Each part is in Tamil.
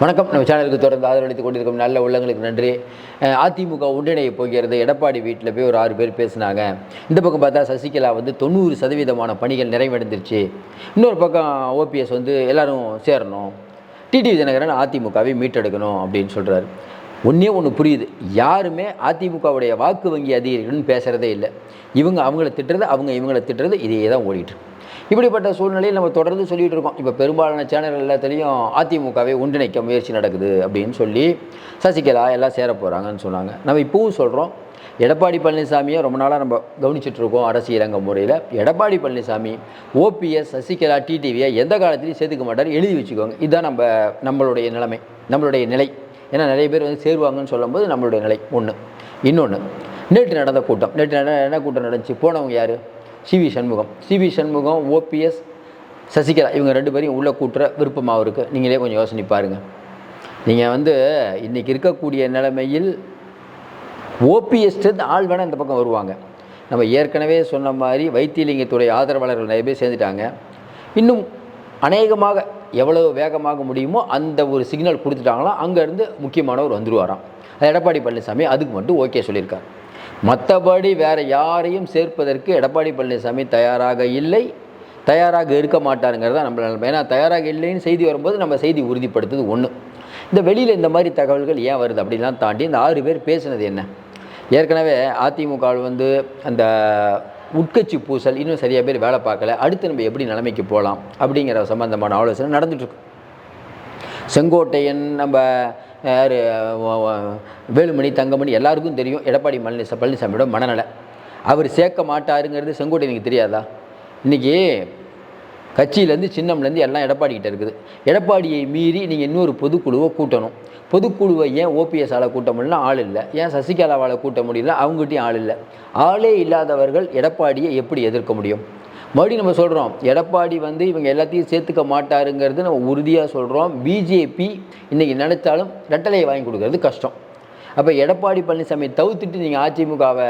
வணக்கம். நம்ம சேனலுக்கு தொடர்ந்து ஆதரவளித்துக் கொண்டிருக்கும் நல்ல உள்ளங்களுக்கு நன்றி. அதிமுக ஒன்றிணைய போகிறது. எடப்பாடி வீட்டில் போய் ஒரு ஆறு பேர் பேசினாங்க. இந்த பக்கம் பார்த்தா சசிகலா வந்து தொண்ணூறு சதவீதமான பணிகள் நிறைவடைந்துருச்சு. இன்னொரு பக்கம் ஓபிஎஸ் வந்து எல்லாரும் சேரணும். டிடிவி தினகரன் அதிமுகவை மீட்டெடுக்கணும் அப்படின்னு சொல்கிறாரு ஒன்றே ஒன்று புரியுது. யாருமே அதிமுகவுடைய வாக்கு வங்கி அதிகாரிகள்னு பேசுகிறதே இல்லை. இவங்க அவங்கள திட்டுறது அவங்க இவங்களை திட்டுறது இதையே தான் ஓடிட்டு இப்படிப்பட்ட சூழ்நிலையில் நம்ம தொடர்ந்து சொல்லிகிட்டு இருக்கோம். இப்போ பெரும்பாலான சேனல் எல்லாத்துலேயும் அதிமுகவை ஒன்றிணைக்க முயற்சி நடக்குது அப்படின்னு சொல்லி சசிகலா எல்லாம் சேர போகிறாங்கன்னு சொன்னாங்க. நம்ம இப்பவும் சொல்கிறோம் எடப்பாடி பழனிசாமியை ரொம்ப நாளாக நம்ம கவனிச்சிட்டு இருக்கோம் அரசியலங்க முறையில். எடப்பாடி பழனிசாமி ஓபிஎஸ் சசிகலா டிடிவியை எந்த காலத்துலையும் சேர்த்துக்க மாட்டார். எழுதி வச்சுக்கோங்க. இதுதான் நம்ம நம்மளுடைய நிலைமை நம்மளுடைய நிலை. ஏன்னா நிறைய பேர் வந்து சேருவாங்கன்னு சொல்லும்போது நம்மளுடைய நிலை ஒன்று இன்னொன்று நேற்று நடந்த கூட்டம். நேற்று நட என்ன கூட்டம் நடந்துச்சு? போனவங்க யார்? C V Shanmugam. C V Shanmugam OPS Sasikala இவங்க ரெண்டு பேரையும் உள்ளே கூட்டுற விருப்பமாக இருக்குது நீங்களே கொஞ்சம் யோசனை பாருங்கள் நீங்கள் வந்து இன்றைக்கி இருக்கக்கூடிய நிலைமையில் ஓபிஎஸ்ட்டு ஆள் வேணால் இந்த பக்கம் வருவாங்க. நம்ம ஏற்கனவே சொன்ன மாதிரி வைத்தியலிங்கத்துடைய ஆதரவாளர்கள் நிறைய பேர் சேர்ந்துட்டாங்க. இன்னும் அநேகமாக எவ்வளவு வேகமாக முடியுமோ அந்த ஒரு சிக்னல் கொடுத்துட்டாங்களோ அங்கேருந்து முக்கியமானவர் வந்துருவாராம். அது எடப்பாடி பழனிசாமி அதுக்கு மட்டும் ஓகே சொல்லியிருக்கார். மற்றபடி வேறு யாரையும் சேர்ப்பதற்கு எடப்பாடி பழனிசாமி தயாராக இல்லை. தயாராக இருக்க மாட்டாருங்கிறதா நம்ம நிலைமை ஏன்னா தயாராக இல்லைன்னு செய்தி வரும்போது நம்ம செய்தி உறுதிப்படுத்துது ஒன்று இந்த வெளியில் இந்த மாதிரி தகவல்கள் ஏன் வருது அப்படிலாம் தாண்டி இந்த ஆறு பேர் பேசுனது என்ன? ஏற்கனவே அதிமுக வந்து அந்த உட்கட்சி பூசல் இன்னும் சரியாக பேர் வேலை பார்க்கல. அடுத்து நம்ம எப்படி நிலைமைக்கு போகலாம் அப்படிங்கிற சம்பந்தமான ஆலோசனை நடந்துட்டுருக்கு செங்கோட்டையன் நம்ம யார் வேலுமணி தங்கமணி எல்லாருக்கும் தெரியும். எடப்பாடி பழனிசா பழனிசாமியோட மனநலை. அவர் சேர்க்க மாட்டாருங்கிறது செங்கோட்டையனுக்கு தெரியாதா? இன்றைக்கி கட்சியிலேருந்து சின்னம்லேருந்து எல்லாம் எடப்பாடிக்கிட்ட இருக்குது. எடப்பாடியை மீறி நீங்கள் இன்னொரு பொதுக்குழுவை கூட்டணும். பொதுக்குழுவை ஏன் ஓபிஎஸ் கூட்ட முடியல ஆள் இல்லை. ஏன் சசிகலாவால் கூட்ட முடியல அவங்ககிட்டயும் ஆள் இல்லை. ஆளே இல்லாதவர்கள் எடப்பாடியை எப்படி எதிர்க்க முடியும்? மறுபடியும் நம்ம சொல்கிறோம் எடப்பாடி வந்து இவங்க எல்லாத்தையும் சேர்த்துக்க மாட்டாருங்கிறது நம்ம உறுதியாக சொல்கிறோம் பிஜேபி இன்றைக்கி நினைச்சாலும் ரெட்டலையை வாங்கி கொடுக்கறது கஷ்டம். அப்போ எடப்பாடி பழனிசாமி தவிர்த்துட்டு நீங்கள் அதிமுகவை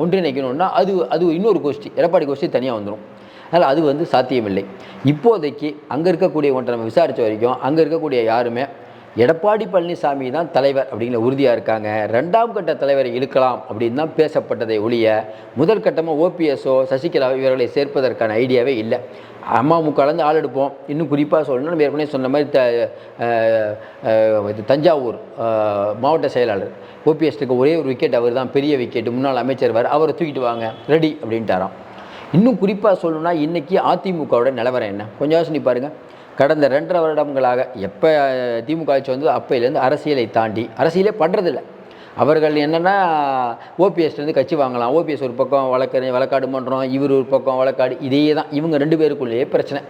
ஒன்றிணைக்கணும்னா அது அது இன்னொரு கோஷ்டி எடப்பாடி கோஷ்டி தனியாக வந்துடும் அதனால் அது வந்து சாத்தியமில்லை. இப்போதைக்கு அங்கே இருக்கக்கூடிய ஒன்றை நம்ம விசாரித்த வரைக்கும் அங்கே இருக்கக்கூடிய யாருமே எடப்பாடி பழனிசாமி தான் தலைவர் அப்படிங்கிற உறுதியாக இருக்காங்க. ரெண்டாம் கட்ட தலைவரை இழுக்கலாம் அப்படின்னு தான் பேசப்பட்டதை ஒழிய முதல் கட்டமாக ஓபிஎஸ்ஓ சசிகலா இவர்களை சேர்ப்பதற்கான ஐடியாவே இல்லை. அம்மாமுக்காலேருந்து ஆள் எடுப்போம். இன்னும் குறிப்பாக சொல்லணும் நம்ம ஏற்கனவே சொன்ன மாதிரி த இது தஞ்சாவூர் மாவட்ட செயலாளர். ஓபிஎஸ்டுக்கு ஒரே ஒரு விக்கெட் அவர் தான். பெரிய விக்கெட் முன்னாள் அமைச்சர் வர அவரை தூக்கிட்டு வாங்க. ரெடி அப்படின்ட்டாராம். இன்னும் குறிப்பாக சொல்லணும்னா இன்றைக்கி அதிமுகவோட நிலவரம் என்ன? கொஞ்சம் யோசனை பாருங்கள் கடந்த ரெண்டரை வருடங்களாக எப்போ திமுக ஆட்சி வந்து அப்பையிலேருந்து அரசியலை தாண்டி அரசியலே பண்ணுறதில்ல அவர்கள் என்னென்னா ஓபிஎஸ்லேருந்து கட்சி வாங்கலாம். ஓபிஎஸ் ஒரு பக்கம் வழக்கறி வழக்காடு மன்றம் இவர் ஒரு பக்கம் வழக்காடு இதே தான். இவங்க ரெண்டு பேருக்குள்ளேயே பிரச்சனை.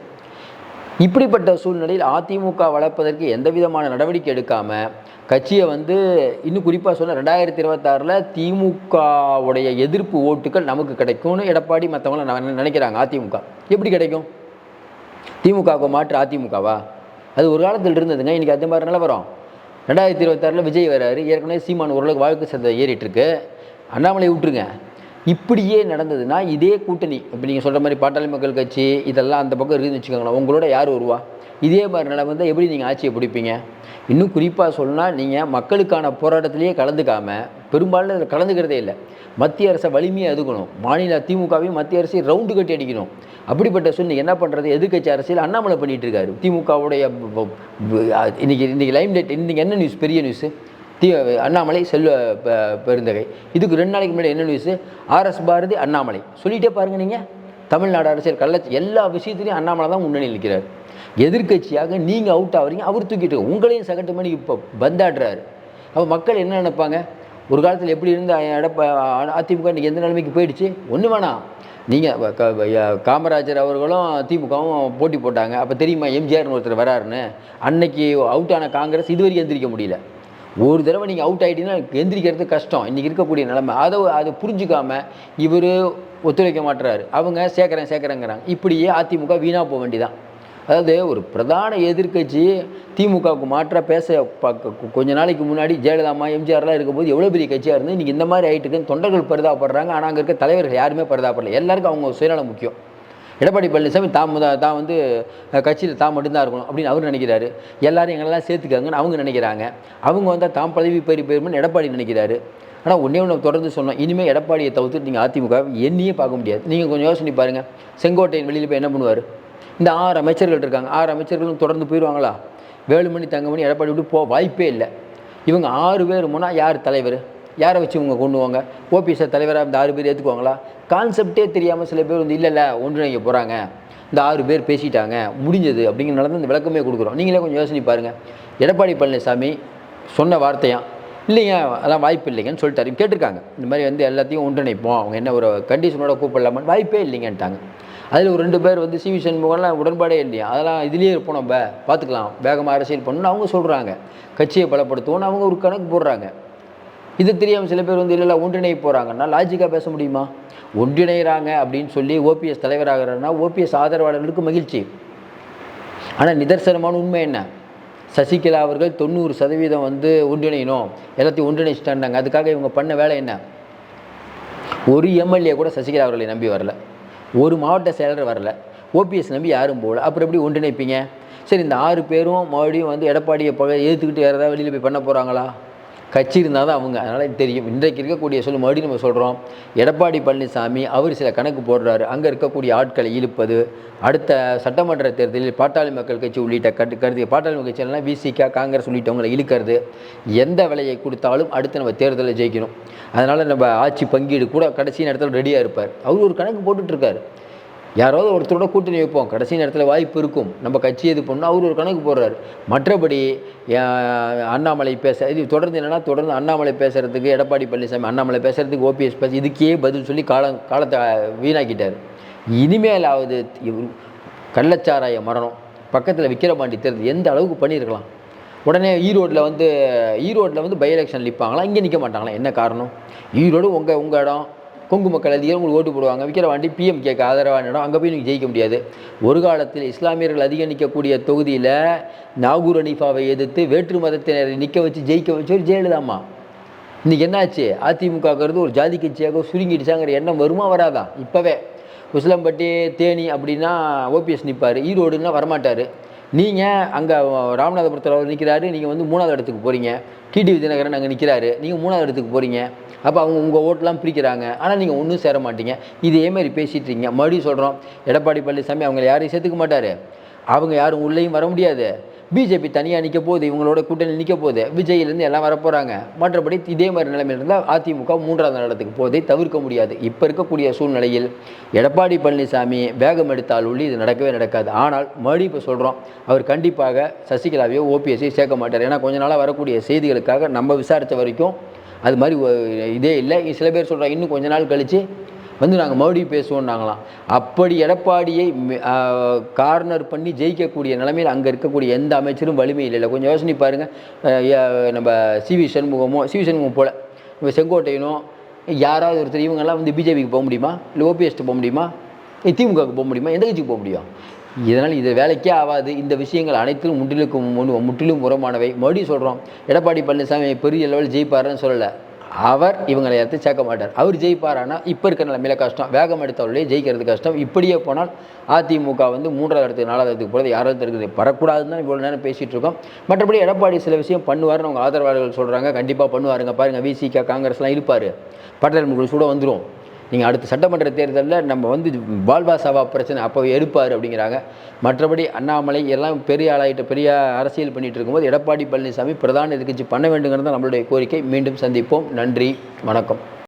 இப்படிப்பட்ட சூழ்நிலையில் அதிமுக வளர்ப்பதற்கு எந்த விதமான நடவடிக்கை எடுக்காமல் கட்சியை வந்து இன்னும் குறிப்பாக சொன்ன ரெண்டாயிரத்தி இருபத்தாறில் திமுகவுடைய எதிர்ப்பு ஓட்டுகள் நமக்கு கிடைக்கும்னு எடப்பாடி மற்றவங்கள நினைக்கிறாங்க அதிமுக. எப்படி கிடைக்கும்? திமுகவுக்கு மாற்று அதிமுகவா? அது ஒரு காலத்தில் இருந்ததுங்க இன்றைக்கி அது மாதிரி நிலவரம். ரெண்டாயிரத்தி இருபத்தாறில் விஜய் வராரு ஏற்கனவே சீமான் ஓரளவுக்கு வாழ்க்கை சந்தை ஏறிட்டுருக்கு அண்ணாமலை விட்டுருங்க. இப்படியே நடந்ததுன்னா இதே கூட்டணி. இப்போ நீங்கள் சொல்கிற மாதிரி பாட்டாளி மக்கள் கட்சி இதெல்லாம் அந்த பக்கம் இருக்குதுன்னு வச்சுக்கோங்களேன். உங்களோட யார் வருவா? இதே மாதிரி நிலைமை இருந்தால் எப்படி நீங்கள் ஆட்சியை பிடிப்பீங்க? இன்னும் குறிப்பாக சொன்னால் நீங்கள் மக்களுக்கான போராட்டத்திலேயே கலந்துக்காமல் பெரும்பாலும் இதில் கலந்துக்கிறதே இல்லை. மத்திய அரசை வலிமையாக எதுக்கணும் மாநில திமுகவையும் மத்திய அரசை ரவுண்டு கட்டி அடிக்கணும். அப்படிப்பட்ட சூழ்நிலை என்ன பண்ணுறது எதிர்கட்சி அரசியல் அண்ணாமலை பண்ணிகிட்டு இருக்காரு. திமுகவுடைய இன்றைக்கி இன்றைக்கி இன்னைக்கு லைம் லைட் இன்றைக்கி என்ன நியூஸ் பெரிய நியூஸு தி அண்ணாமலை செல்வ பெருந்தகை. இதுக்கு ரெண்டு நாளைக்கு முன்னாடி என்ன நியூஸு ஆர்எஸ் பாரதி அண்ணாமலை. சொல்லிகிட்டே பாருங்க நீங்கள் தமிழ்நாடு அரசியல் கள்ள எல்லா விஷயத்துலையும் அண்ணாமலை தான் முன்னணி நிற்கிறார். எதிர்க்கட்சியாக நீங்கள் அவுட் ஆகிறீங்க அவர் தூக்கிட்டு உங்களையும் சகட்டு மணி இப்போ பந்தாடுறாரு. அப்போ மக்கள் என்ன நினைப்பாங்க? ஒரு காலத்தில் எப்படி இருந்த எடப்பா அதிமுக இன்றைக்கி எந்த நிலைமைக்கு போயிடுச்சு? ஒன்று வேணாம். நீங்கள் காமராஜர் அவர்களும் திமுகவும் போட்டி போட்டாங்க. அப்போ தெரியுமா எம்ஜிஆர்னு ஒருத்தர் வராருன்னு. அன்னைக்கு அவுட் ஆன காங்கிரஸ் இதுவரைக்கும் எந்திரிக்க முடியல. ஒரு தடவை நீங்கள் அவுட் ஆகிட்டீங்கன்னா எந்திரிக்கிறது கஷ்டம். இன்றைக்கி இருக்கக்கூடிய நிலைமை. அதை அதை புரிஞ்சுக்காம இவர் ஒத்துழைக்க மாட்டுறாரு அவங்க சேர்க்குறேன் சேர்க்குறேங்கிறாங்க இப்படியே அதிமுக வீணாக போக வேண்டியதான் அதாவது ஒரு பிரதான எதிர்க்கட்சி திமுகவுக்கு மாற்றாக பேச ப- கொஞ்ச நாளைக்கு முன்னாடி ஜெயலலிதாமா எம்ஜிஆர்லாம் இருக்கும்போது எவ்வளோ பெரிய கட்சியாக இருந்து இன்றைக்கி இந்த மாதிரி ஆகிட்டுக்குன்னு தொண்டர்கள் பரிதாபப்படுறாங்க. ஆனால் அங்கே இருக்க தலைவர்கள் யாருமே பரிதாபப்படல. எல்லாருக்கும் அவங்க சுயநலம் முக்கியம். எடப்பாடி பழனிசாமி தான் முத தான் வந்து கட்சியில் தான் மட்டும்தான் இருக்கணும் அப்படின்னு அவர் நினைக்கிறாரு. எல்லாரும் எங்களெல்லாம் சேர்த்துக்காங்கன்னு அவங்க நினைக்கிறாங்க. அவங்க வந்தால் தாம் பதவி பெரிய பெருமைன்னு எடப்பாடி நினைக்கிறாரு. ஆனால் ஒன்றே ஒன்று தொடர்ந்து சொன்னோம் இனிமேல் எடப்பாடியை தவிர்த்து நீங்கள் அதிமுக என்னையே பார்க்க முடியாது. நீங்கள் கொஞ்சம் யோசனை பாருங்கள் செங்கோட்டையின் வெளியில் போய் என்ன பண்ணுவார்? இந்த ஆறு அமைச்சர்கள் இருக்காங்க. ஆறு அமைச்சர்களும் தொடர்ந்து போயிடுவாங்களா வேலுமணி தங்கமணி எடப்பாடி விட்டு போக வாய்ப்பே இல்லை. இவங்க ஆறு பேர் போனால் யார் தலைவர்? யாரை வச்சு இவங்க கொண்டுவாங்க? வாங்க தலைவராக இந்த ஆறு பேர் ஏற்றுக்குவாங்களா கான்செப்டே தெரியாமல் சில பேர் வந்து இல்லை இல்லை ஒன்றிணைக்க போகிறாங்க இந்த ஆறு பேர் பேசிட்டாங்க. முடிஞ்சது. அப்படிங்கிற நடந்து இந்த விளக்கமே கொடுக்குறோம். நீங்களே கொஞ்சம் யோசனை பாருங்கள் எடப்பாடி பழனிசாமி சொன்ன வார்த்தையாம் இல்லைங்க அதெல்லாம் வாய்ப்பு இல்லைங்கன்னு சொல்லிட்டாரு. கேட்டிருக்காங்க. இந்த மாதிரி வந்து எல்லாத்தையும் ஒன்றிணைப்போம். அவங்க என்ன ஒரு கண்டிஷனோட கூப்பிடலாமான்னு வாய்ப்பே இல்லைங்கன்ட்டாங்க. அதில் ஒரு ரெண்டு பேர் வந்து சிவி சண்முகம்லாம் உடன்பாடே இல்லையா? அதெல்லாம் இதுலேயே இருப்போம் நம்ம. பார்த்துக்கலாம். வேகமாக அரசியல் பண்ணணும்னு அவங்க சொல்கிறாங்க கட்சியை பலப்படுத்துவோம்னு அவங்க ஒரு கணக்கு போடுறாங்க. இது தெரியாமல் சில பேர் வந்து இல்லை இல்லை ஒன்றிணைய போகிறாங்கன்னா லாஜிக்காக பேச முடியுமா? ஒன்றிணைகிறாங்க அப்படின்னு சொல்லி ஓபிஎஸ் தலைவராகிறாருன்னா ஓபிஎஸ் ஆதரவாளர்களுக்கு மகிழ்ச்சி. ஆனால் நிதர்சனமான உண்மை என்ன? சசிகலா அவர்கள் தொண்ணூறு சதவீதம் வந்து ஒன்றிணையணும். எல்லாத்தையும் ஒன்றிணைச்சிட்டாங்க அதுக்காக இவங்க பண்ண வேலை என்ன? ஒரு எம்எல்ஏ கூட சசிகலா அவர்களை நம்பி வரல. ஒரு மாவட்ட செயலர் வரல. ஓபிஎஸ் நம்பி யாரும் போகல. அப்புறம் எப்படி ஒன்றிணைப்பீங்க? சரி இந்த ஆறு பேரும் மறுபடியும் வந்து எடப்பாடியை பக எதிர்த்துக்கிட்டு வேறு ஏதாவது வெளியில் போய் பண்ண போகிறாங்களா கட்சி இருந்தால் தான் அவங்க. அதனால் தெரியும். இன்றைக்கு இருக்கக்கூடிய சொல்லு மறுபடியும் நம்ம சொல்கிறோம் எடப்பாடி பழனிசாமி அவர் சில கணக்கு போடுறாரு. அங்கே இருக்கக்கூடிய ஆட்களை இழுப்பது அடுத்த சட்டமன்ற தேர்தலில் பாட்டாளி மக்கள் கட்சி உள்ளிட்ட கட்டு கருதி பாட்டாளி மக்கள் கட்சியெல்லாம் விசிகா காங்கிரஸ் உள்ளிட்டவங்களை இழுக்கிறது. எந்த விலையை கொடுத்தாலும் அடுத்து நம்ம தேர்தலில் ஜெயிக்கணும். அதனால் நம்ம ஆட்சி பங்கீடு கூட கடைசி நேரத்தில் ரெடியாக இருப்பார். அவர் ஒரு கணக்கு போட்டுட்ருக்காரு யாராவது ஒருத்தரோட கூட்டணி வைப்போம். கடைசி நேரத்தில் வாய்ப்பு இருக்கும். நம்ம கட்சி எது பண்ணால் அவர் ஒரு கணக்கு போடுறாரு. மற்றபடி அண்ணாமலை பேச இது தொடர்ந்து என்னென்னா தொடர்ந்து அண்ணாமலை பேசுகிறதுக்கு எடப்பாடி பழனிசாமி அண்ணாமலை பேசுகிறதுக்கு ஓபிஎஸ் பேச இதுக்கே பதில் சொல்லி காலம் காலத்தை வீணாக்கிட்டார். இனிமேலாவது கள்ளச்சாராய மரணம் பக்கத்தில் விக்கிரபாண்டி தேர்தல் எந்த அளவுக்கு பண்ணியிருக்கலாம் உடனே ஈரோட்டில் வந்து ஈரோட்டில் வந்து பை எலெக்ஷன் நிற்பாங்களா இங்கே நிற்க மாட்டாங்களா? என்ன காரணம்? ஈரோடு உங்கள் உங்கள் இடம். கொங்கு மக்கள் அதிகம் உங்களுக்கு ஓட்டு போடுவாங்க. விக்கிரவாண்டி பிஎம் கேக்கு ஆதரவான இடம் அங்கே போய் நீங்கள் ஜெயிக்க முடியாது. ஒரு காலத்தில் இஸ்லாமியர்கள் அதிகம் நிற்கக்கூடிய தொகுதியில் நாகூர் அனிஃபாவை எதிர்த்து வேற்று மதத்தினரை நிற்க வச்சு ஜெயிக்க வச்சு ஒரு ஜெயலலிதாம்மா. இன்றைக்கி என்னாச்சு? அதிமுகங்கிறது ஒரு ஜாதி கட்சியாக சுருங்கிடுச்சாங்கிற எண்ணம் வருமா வராதா? இப்போவே. உசிலம்பட்டி தேனி அப்படின்னா ஓபிஎஸ் நிற்பார் ஈரோடுன்னா வரமாட்டார். நீங்கள் அங்கே ராமநாதபுரத்தில் அவர் நிற்கிறாரு நீங்கள் வந்து மூணாவது இடத்துக்கு போகிறீங்க டிடிவி தினகரன் அங்கே நிற்கிறாரு நீங்கள் மூணாவது இடத்துக்கு போகிறீங்க அப்போ அவங்க உங்கள் ஓட்டெலாம் பிரிக்கிறாங்க. ஆனால் நீங்கள் ஒன்றும் சேர மாட்டீங்க. இதேமாரி பேசிகிட்டு இருக்கீங்க. மறுபடியும் சொல்கிறோம் எடப்பாடி பழனிசாமி அவங்களை யாரையும் சேர்த்துக்க மாட்டார். அவங்க யாரும் உள்ளேயும் வர முடியாது. பிஜேபி தனியாக நிற்க போகுது இவங்களோட கூட்டணி நிற்க போகுது. விஜயிலேருந்து எல்லாம் வரப்போகிறாங்க மற்றபடி இதே மாதிரி நிலைமையில் இருந்தால் அதிமுக மூன்றாவது இடத்துக்கு போவதை தவிர்க்க முடியாது. இப்போ இருக்கக்கூடிய சூழ்நிலையில் எடப்பாடி பழனிசாமி வேகம் எடுத்தால் உள்ளி இது நடக்கவே நடக்காது. ஆனால் மறுபடியும் இப்போ சொல்கிறோம் அவர் கண்டிப்பாக சசிகலாவையோ ஓபிஎஸ்ஸையோ சேர்க்க மாட்டார். ஏன்னா கொஞ்ச நாளாக வரக்கூடிய செய்திகளுக்காக நம்ம விசாரித்த வரைக்கும் அது மாதிரி இதே இல்லை. சில பேர் சொல்கிறாங்க இன்னும் கொஞ்ச நாள் கழித்து வந்து நாங்கள் மறுபடியும் பேசுவோம்னாங்களாம். அப்படி எடப்பாடியை கார்னர் பண்ணி ஜெயிக்கக்கூடிய நிலைமையில் அங்கே இருக்கக்கூடிய எந்த அமைச்சரும் வலிமை இல்லை. கொஞ்சம் யோசனை பாருங்கள் நம்ம சிவி சண்முகமோ சிவி சண்முகம் போல். இப்போ செங்கோட்டையனோ யாராவது ஒருத்தர் இவங்கெல்லாம் வந்து பிஜேபிக்கு போக முடியுமா? இல்லை ஓபிஎஸ்ட்டு போக முடியுமா? திமுகவுக்கு போக முடியுமா? எந்த கட்சிக்கு போக முடியும்? இதனால் இது வேலைக்கே ஆகாது. இந்த விஷயங்கள் அனைத்திலும் முற்றிலுக்கும் முற்றிலும் உரமானவை மறுபடியும் சொல்கிறோம் எடப்பாடி பழனிசாமி பெரிய லெவல் ஜெயிப்பாருன்னு சொல்லலை. அவர் இவங்களை எடுத்து சேர்க்க மாட்டார். அவர் ஜெயிப்பார் ஆனால் இப்போ இருக்கிற நிலைமையில கஷ்டம். வேகம் எடுத்தவர்களே ஜெயிக்கிறது கஷ்டம். இப்படியே போனால் அதிமுக வந்து மூன்றாவது இடத்துக்கு நாலாவது இடத்துக்கு போகிறது யாராவது இருக்குது? வரக்கூடாதுன்னு தான் இவ்வளோ நேரம் பேசிகிட்டு இருக்கோம். மற்றபடி எடப்பாடி சில விஷயம் பண்ணுவார்னு அவங்க ஆதரவாளர்கள் சொல்கிறாங்க கண்டிப்பாக பண்ணுவாருங்க. பாருங்கள் விசிகா காங்கிரஸ்லாம் இருப்பார் பட்டேல் முகல் கூட வந்துடும் நீங்கள் அடுத்த சட்டமன்ற தேர்தலில் நம்ம வந்து பால்பா சவா பிரச்சனை அப்போ எடுப்பார் அப்படிங்கிறாங்க. மற்றபடி அண்ணாமலை எல்லாம் பெரிய ஆளாயிட்ட பெரிய அரசியல் பண்ணிகிட்டு இருக்கும்போது எடப்பாடி பழனிசாமி பிரதான எதிர்கட்சி பண்ண வேண்டுங்கிறது நம்மளுடைய கோரிக்கை. மீண்டும் சந்திப்போம். நன்றி. வணக்கம்.